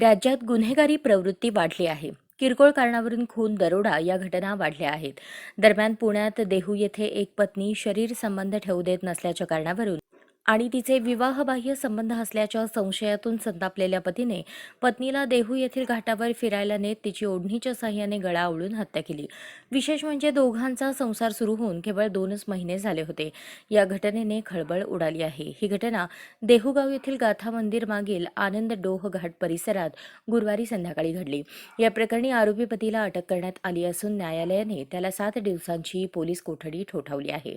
राज्यात गुन्हेगारी प्रवृत्ती वाढली आहे. किरकोळ कारणावरून खून दरोडा या घटना वाढल्या आहेत. दरम्यान पुण्यात देहू येथे एक पत्नी शरीर संबंध ठेवू देत नसल्याच्या कारणावरून आणि तिचे विवाहबाह्य संबंध असल्याच्या संशयातून संतापलेल्या पतीने पत्नीला देहू येथील घाटावर फिरायला नेत तिची ओढणीच्या साह्याने गळा आवळून हत्या केली. विशेष म्हणजे दोघांचा संसार सुरू होऊन केवळ दोनच महिने झाले होते. या घटनेने खळबळ उडाली आहे. ही घटना देहूगाव येथील गाथा मंदिर मागील आनंद डोह घाट परिसरात गुरुवारी संध्याकाळी घडली. या प्रकरणी आरोपी पतीला अटक करण्यात आली असून न्यायालयाने त्याला सात दिवसांची पोलीस कोठडी ठोठावली आहे.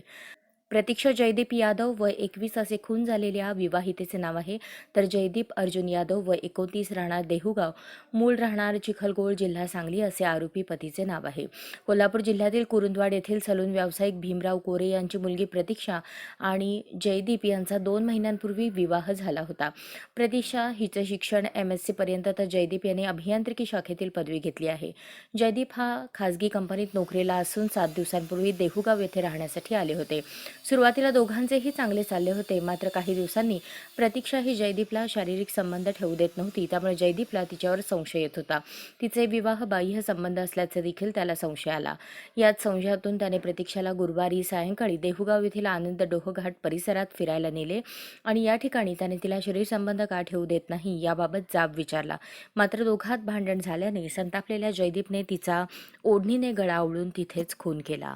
प्रतीक्षा जयदीप यादव व एकवीस असे खून झालेल्या विवाहितेचे नाव आहे. तर जयदीप अर्जुन यादव व एकोणतीस राहणार देहूगाव मूळ राहणार चिखलगोळ जिल्हा सांगली असे आरोपी पतीचे नाव आहे. कोल्हापूर जिल्ह्यातील कुरुंदवाड येथील सलून व्यावसायिक भीमराव कोरे यांची मुलगी प्रतीक्षा आणि जयदीप यांचा दोन महिन्यांपूर्वी विवाह झाला होता. प्रतीक्षा हिचं शिक्षण एम एस सीपर्यंत तर जयदीप यांनी अभियांत्रिकी शाखेतील पदवी घेतली आहे. जयदीप हा खासगी कंपनीत नोकरीला असून सात दिवसांपूर्वी देहूगाव येथे राहण्यासाठी आले होते. सुरुवातीला दोघांचेही चांगले चालले होते. मात्र काही दिवसांनी प्रतीक्षा ही जयदीपला शारीरिक संबंध ठेवू देत नव्हती. त्यामुळे जयदीपला तिच्यावर संशय येत होता. तिचे विवाह बाह्य संबंध असल्याचे देखील त्याला संशय आला. याच संशयातून त्याने प्रतीक्षाला गुरुवारी सायंकाळी देहूगाव येथील आनंद डोहघाट परिसरात फिरायला नेले आणि या ठिकाणी त्याने तिला शरीर संबंध का ठेवू देत नाही याबाबत जाब विचारला. मात्र दोघात भांडण झाल्याने संतापलेल्या जयदीपने तिचा ओढणीने गळा आवळून तिथेच खून केला.